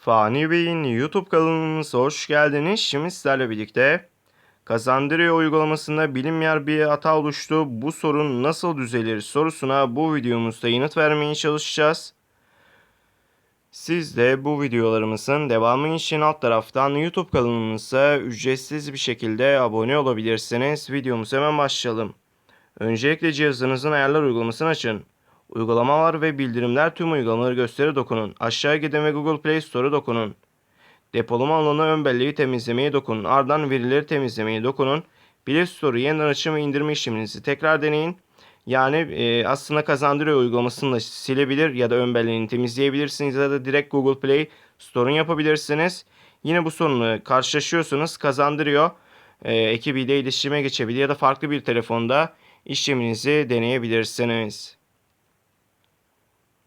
Fani Bey'in YouTube kanalımıza hoş geldiniz. Şimdi sizlerle birlikte Kazandırıyor uygulamasında bilinmeyen bir hata oluştu. Bu sorun nasıl düzelir sorusuna bu videomuzda yanıt vermeye çalışacağız. Siz de bu videolarımızın devamı için alt taraftan YouTube kanalımıza ücretsiz bir şekilde abone olabilirsiniz. Videomuza hemen başlayalım. Öncelikle cihazınızın ayarlar uygulamasını açın. Uygulamalar ve bildirimler tüm uygulamaları gösteri dokunun. Aşağı gidin ve Google Play Store'a dokunun. Depolama alanı ön belleği temizlemeye dokunun. Ardından verileri temizlemeye dokunun. Play Store'u yeniden açın ve indirme işleminizi tekrar deneyin. Yani e, aslında kazandırıyor uygulamasını da silebilir ya da ön belleğini temizleyebilirsiniz ya da direkt Google Play Store'un yapabilirsiniz. Yine bu sorunu karşılaşıyorsanız kazandırıyor e, ekibiyle iletişime geçebilir ya da farklı bir telefonda işleminizi deneyebilirsiniz.